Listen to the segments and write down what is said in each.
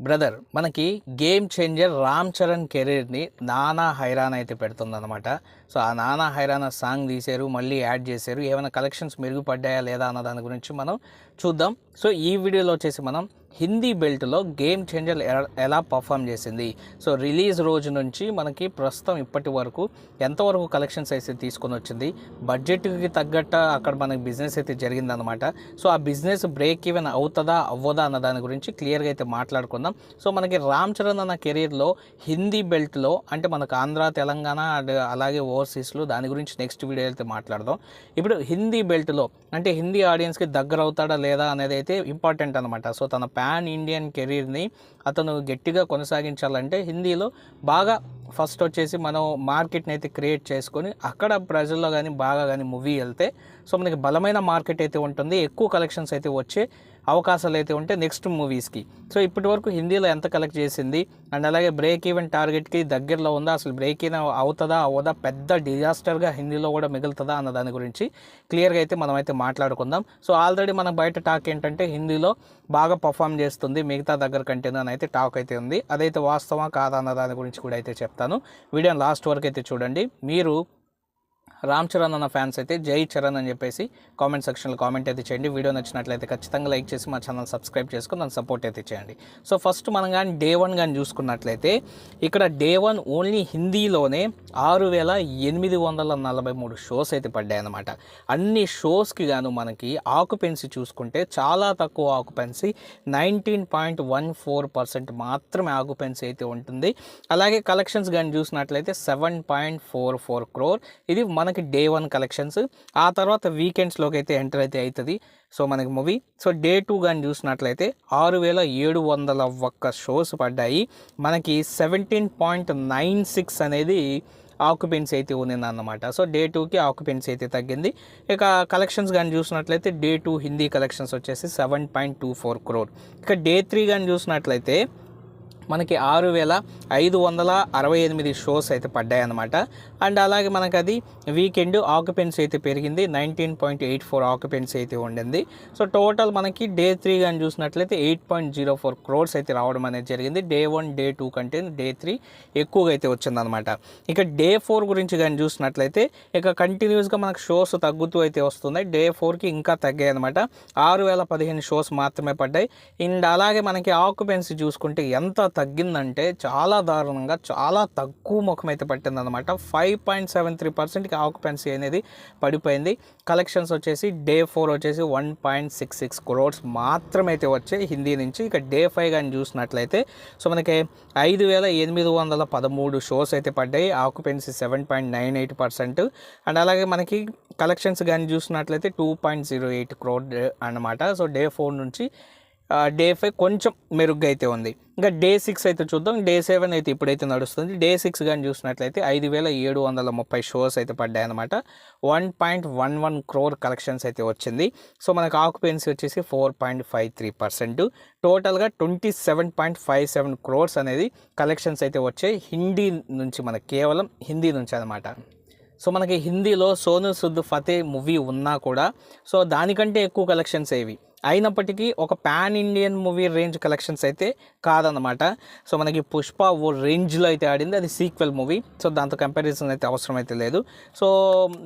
Brother మనకి game changer Ram Charan కెరీర్ని నానా హైరాన్ అయితే పెడుతుందన్నమాట. సో ఆ నానా హైరాన్ సాంగ్ తీశారు మళ్ళీ యాడ్ చేశారు. ఏమైనా కలెక్షన్స్ మెరుగుపడ్డాయా లేదా అన్న దాని గురించి మనం చూద్దాం. సో ఈ వీడియోలో వచ్చేసి మనం హిందీ బెల్ట్లో గేమ్ చేంజర్ ఎలా ఎలా పర్ఫామ్ చేసింది. సో రిలీజ్ రోజు నుంచి మనకి ప్రస్తుతం ఇప్పటి వరకు ఎంతవరకు కలెక్షన్స్ అయితే తీసుకొని వచ్చింది. బడ్జెట్కి తగ్గట్ట అక్కడ మనకి బిజినెస్ అయితే జరిగిందనమాట సో ఆ బిజినెస్ బ్రేక్ ఈవెన్ అవుతుందా అవ్వదా అన్న దాని గురించి క్లియర్గా అయితే మాట్లాడుకుందాం. సో మనకి రామ్ చరణ్ అన్న కెరీర్లో హిందీ బెల్ట్లో అంటే మనకు ఆంధ్ర తెలంగాణ అండ్ అలాగే ఓవర్సీస్లో దాని గురించి నెక్స్ట్ వీడియో అయితే మాట్లాడదాం. ఇప్పుడు హిందీ బెల్ట్లో అంటే హిందీ ఆడియన్స్కి దగ్గర అవుతాడా లేదా అనేది అయితే ఇంపార్టెంట్ అనమాట సో తన ప్యాన్ ఇండియన్ కెరీర్ని అతను గట్టిగా కొనసాగించాలంటే హిందీలో బాగా ఫస్ట్ వచ్చేసి మనం మార్కెట్ని అయితే క్రియేట్ చేసుకొని అక్కడ ప్రజల్లో కానీ బాగా కానీ మూవీ వెళ్తే సో మనకి బలమైన మార్కెట్ అయితే ఉంటుంది. ఎక్కువ కలెక్షన్స్ అయితే వచ్చే అవకాశాలు అయితే ఉంటాయి నెక్స్ట్ మూవీస్కి. సో ఇప్పటి వరకు హిందీలో ఎంత కలెక్ట్ చేసింది? అండ్ అలాగే బ్రేక్ ఈవెన్ టార్గెట్కి దగ్గరలో ఉందా? అసలు బ్రేక్ ఈవెన్ అవుతుందా? అవ్వదా? పెద్ద డిజాస్టర్గా హిందీలో కూడా మిగులుతుందా? అన్న దాని గురించి క్లియర్గా అయితే మనం అయితే మాట్లాడుకుందాం. సో ఆల్రెడీ మన బయట టాక్ ఏంటంటే హిందీలో బాగా పర్ఫామ్ చేస్తుంది మిగతా దగ్గర కంటే అని అయితే టాక్ అయితే ఉంది. అదైతే వాస్తవా కాదా? అన్న దాని గురించి కూడా అయితే చెప్తాను. వీడియోని లాస్ట్ వరకు అయితే చూడండి. మీరు రామ్ చరణ్ అన్న ఫ్యాన్స్ అయితే జై చరణ్ అని చెప్పేసి కామెంట్ సెక్షన్లో కామెంట్ అయితే చేయండి. వీడియో నచ్చినట్లయితే ఖచ్చితంగా లైక్ చేసి మా ఛానల్ సబ్స్క్రైబ్ చేసుకుని నన్ను సపోర్ట్ అయితే చేయండి. సో ఫస్ట్ మనం కానీ డే వన్ కానీ చూసుకున్నట్లయితే ఇక్కడ డే వన్ ఓన్లీ హిందీలోనే ఆరు వేల ఎనిమిది వందల నలభై మూడు షోస్ అయితే పడ్డాయి అన్నమాట. అన్ని షోస్కి గాను మనకి ఆకుపెన్సీ చూసుకుంటే చాలా తక్కువ occupancy nineteen point one four percent మాత్రమే ఆకుపెన్సీ అయితే ఉంటుంది. అలాగే కలెక్షన్స్ కానీ చూసినట్లయితే seven point four four crore. ఇది మన మనకి డే వన్ కలెక్షన్స్. ఆ తర్వాత వీకెండ్స్లోకి అయితే ఎంటర్ అయితే అవుతుంది సో మనకి మూవీ. సో డే టూ కానీ చూసినట్లయితే ఆరు వేల ఏడు వందల ఒక్క షోస్ పడ్డాయి. మనకి సెవెంటీన్ పాయింట్ నైన్ సిక్స్ అనేది ఆక్యుపెన్సీ అయితే ఉన్నింది అన్నమాట సో డే టూకి ఆక్యుపెన్సీ అయితే తగ్గింది. ఇక కలెక్షన్స్ కానీ చూసినట్లయితే డే టూ హిందీ కలెక్షన్స్ వచ్చేసి seven point two four crore. ఇక డే త్రీ కానీ చూసినట్లయితే మనకి ఆరు వేల ఐదు వందల అరవై ఎనిమిది షోస్ అయితే పడ్డాయన్నమాట. అండ్ అలాగే మనకి అది వీకెండ్ ఆక్యుపెన్సీ అయితే పెరిగింది. Nineteen point eight four occupancy అయితే ఉండింది. సో టోటల్ మనకి డే త్రీ కానీ చూసినట్లయితే eight point zero four crores అయితే రావడం అనేది జరిగింది. డే వన్ డే టూ కంటే డే త్రీ ఎక్కువగా అయితే వచ్చిందనమాట ఇక డే ఫోర్ గురించి కానీ చూసినట్లయితే ఇక కంటిన్యూస్గా మనకు షోస్ తగ్గుతూ అయితే వస్తున్నాయి. డే ఫోర్కి ఇంకా తగ్గాయి అనమాట ఆరు వేల పదిహేను షోస్ మాత్రమే పడ్డాయి. అండ్ అలాగే మనకి ఆక్యుపెన్సీ చూసుకుంటే ఎంత తగ్గిందంటే చాలా దారుణంగా చాలా తక్కువ ముఖం అయితే పట్టిందనమాట ఫైవ్ పాయింట్ సెవెన్ త్రీ పర్సెంట్కి ఆక్యుపెన్సీ అనేది పడిపోయింది. కలెక్షన్స్ వచ్చేసి డే ఫోర్ వచ్చేసి one point six six crores మాత్రమే అయితే వచ్చాయి హిందీ నుంచి. ఇక డే ఫైవ్ కానీ చూసినట్లయితే సో మనకి ఐదు వేల ఎనిమిది వందల పదమూడు షోస్ అయితే పడ్డాయి. Occupancy seven point nine eight percent and అలాగే మనకి కలెక్షన్స్ కానీ చూసినట్లయితే two point zero eight crore అనమాట సో డే ఫోర్ నుంచి డే ఫైవ్ కొంచెం మెరుగ్గా అయితే ఉంది. ఇంకా డే సిక్స్ అయితే చూద్దాం. డే సెవెన్ అయితే ఇప్పుడైతే నడుస్తుంది. డే సిక్స్ కానీ చూసినట్లయితే ఐదు వేల ఏడు వందల ముప్పై షోస్ అయితే పడ్డాయి అనమాట one point one one crore collections అయితే వచ్చింది. సో మనకు ఆక్యుపెన్సీ వచ్చేసి four point five three percent. టోటల్గా twenty seven point five seven crores అనేది కలెక్షన్స్ అయితే వచ్చాయి. హిందీ నుంచి మనకి కేవలం హిందీ నుంచి అనమాట సో మనకి హిందీలో సోను సుద్ ఫతే మూవీ ఉన్నా కూడా సో దానికంటే ఎక్కువ కలెక్షన్స్ ఏవి అయినప్పటికీ ఒక pan Indian movie range collections అయితే కాదనమాట సో మనకి పుష్ప ఓ రేంజ్లో అయితే ఆడింది. అది సీక్వెల్ మూవీ. సో దాంతో కంపారిజన్ అయితే అవసరం అయితే లేదు. సో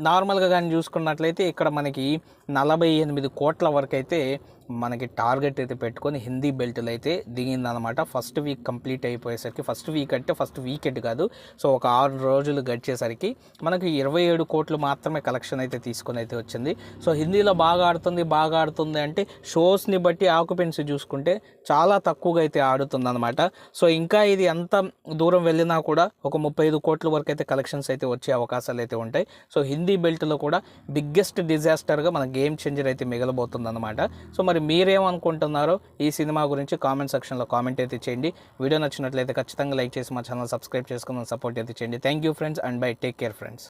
నార్మల్గా కానీ చూసుకున్నట్లయితే ఇక్కడ మనకి నలభై ఎనిమిది కోట్ల వరకు అయితే మనకి టార్గెట్ అయితే పెట్టుకొని హిందీ బెల్ట్లు అయితే దిగిందనమాట ఫస్ట్ వీక్ కంప్లీట్ అయిపోయేసరికి ఫస్ట్ వీక్ అంటే ఫస్ట్ వీకెండ్ కాదు. సో ఒక ఆరు రోజులు గడిచేసరికి మనకి ఇరవై ఏడు కోట్లు మాత్రమే కలెక్షన్ అయితే తీసుకొని అయితే వచ్చింది. సో హిందీలో బాగా ఆడుతుంది బాగా ఆడుతుంది అంటే షోస్ని బట్టి ఆక్యుపెన్సీ చూసుకుంటే చాలా తక్కువగా అయితే ఆడుతుంది అనమాట సో ఇంకా ఇది ఎంత దూరం వెళ్ళినా కూడా ఒక ముప్పై ఐదు కోట్ల వరకు అయితే కలెక్షన్స్ అయితే వచ్చే అవకాశాలు అయితే ఉంటాయి. సో హిందీ బెల్ట్లో కూడా బిగ్గెస్ట్ డిజాస్టర్గా మన గేమ్ చేంజర్ అయితే మిగలబోతుంది అనమాట సో మరి మీరేమనుకుంటున్నారో ఈ సినిమా గురించి కామెంట్ సెక్షన్లో కామెంట్ అయితే చేయండి. వీడియో నచ్చినట్లయితే ఖచ్చితంగా లైక్ చేసి మా ఛానల్ సబ్స్క్రైబ్ చేసుకుని సపోర్ట్ అయితే చేయండి. Thank you friends and bye take care friends